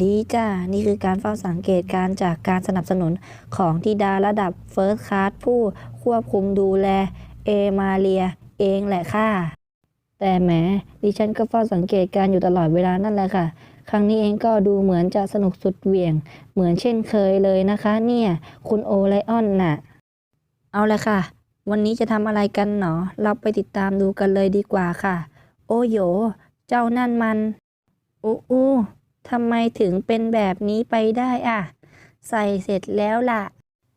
ดีจ้า นี่คือการเฝ้าสังเกตการจากการสนับสนุนของธิดาระดับเฟิร์สคลาสผู้ควบคุมดูแล เอมาเรีย เองแหละค่ะ แต่แหมดิฉันก็เฝ้าสังเกตการอยู่ตลอดเวลานั่นแหละค่ะ ครั้งนี้เองก็ดูเหมือนจะสนุกสุดเหวี่ยง เหมือนเช่นเคยเลยนะคะ เนี่ย คุณโอไลออนน่ะ เอาละค่ะ วันนี้จะทำอะไรกันหนอ เราไปติดตามดูกันเลยดีกว่าค่ะ โอโย เจ้านั่นมันอู้อู้ ทำไมถึงเป็นแบบนี้ไปได้อะ ใส่เสร็จแล้วล่ะ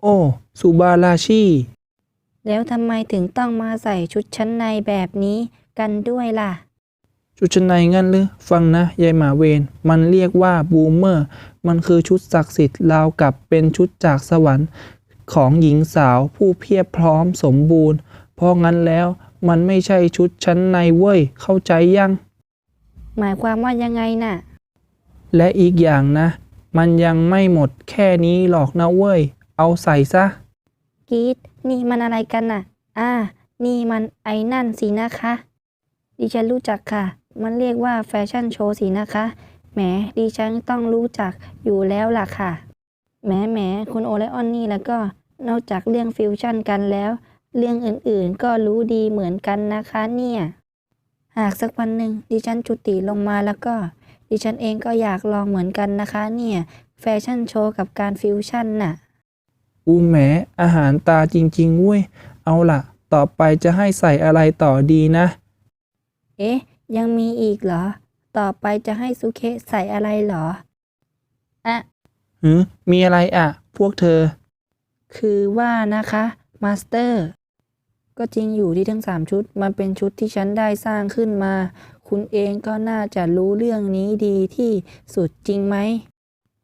โอ้ซูบาราชิแล้วทำไมถึงต้องมาใส่ชุดชั้นในแบบนี้กันด้วยล่ะ ชุดชั้นในงั้นหรือฟังนะยายหมาเวนมันเรียกว่าบูมเมอร์ มันคือชุดศักดิ์สิทธิ์ราวกับเป็นชุดจากสวรรค์ของหญิงสาวผู้เพียบพร้อมสมบูรณ์ เพราะงั้นแล้วมันไม่ใช่ชุดชั้นในเว้ยเข้าใจยัง หมายความว่ายังไงน่ะ และอีกอย่างนะ มันยังไม่หมดแค่นี้หรอกนะเว้ย เอาใส่ซะ กีดนี่มันอะไรกันน่ะ อ่า นี่มันไอ้นั่นสินะคะ ดิฉันรู้จักค่ะ มันเรียกว่าแฟชั่นโชว์สินะคะ แหม ดิฉันต้องรู้จักอยู่แล้วล่ะค่ะ แหมแหมคุณโอไลออนนี่แล้วก็ นอกจากเรื่องฟิวชั่นกันแล้ว เรื่องอื่นๆก็รู้ดีเหมือนกันนะคะเนี่ย หากสักวันหนึ่งดิฉันจุติลงมาแล้วก็ ดิฉันเองก็อยากลองเหมือนกันนะคะ เนี่ย แฟชั่นโชว์กับการฟิวชั่นน่ะ อูแหมอาหารตาจริงๆเว้ย เอาล่ะ ต่อไปจะให้ใส่อะไรต่อดีนะ เอ๊ะ ยังมีอีกเหรอ ต่อไปจะให้ซุเคะใส่อะไรเหรอ อะหือมีอะไรอะ พวกเธอ คือว่านะคะ มาสเตอร์ ก็จริงอยู่ที่ทั้งสามชุด มันเป็นชุดที่ฉันได้สร้างขึ้นมา คุณเองก็น่าจะรู้เรื่องนี้ดีที่สุดจริงไหม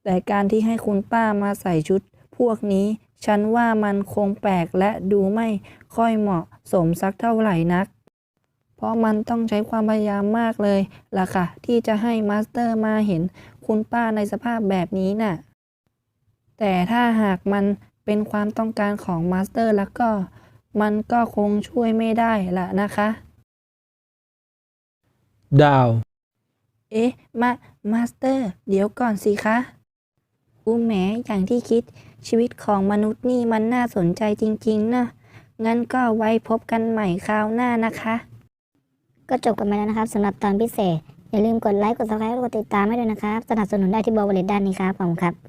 แต่การที่ให้คุณป้ามาใส่ชุดพวกนี้ ฉันว่ามันคงแปลกและดูไม่ค่อยเหมาะสมสักเท่าไหร่นัก เพราะมันต้องใช้ความพยายามมากเลยล่ะค่ะ ที่จะให้มาสเตอร์มาเห็นคุณป้าในสภาพแบบนี้น่ะ แต่ถ้าหากมันเป็นความต้องการของมาสเตอร์แล้วก็ มันก็คงช่วยไม่ได้ละนะคะ ดาว เอ๊ะ มา มาสเตอร์ เดี๋ยวก่อนสิคะ อู้แหมอย่างที่คิด ชีวิตของมนุษย์นี่มันน่าสนใจจริง ๆ นะ งั้นก็ไว้พบกันใหม่คราวหน้านะคะ ก็จบกันไปแล้วนะครับสำหรับตอนพิเศษ อย่าลืมกดไลค์ กด subscribe และกดติดตามให้ด้วยนะครับ สนับสนุนได้ที่บอลเลตด้านนี้ครับขอบคุณครับ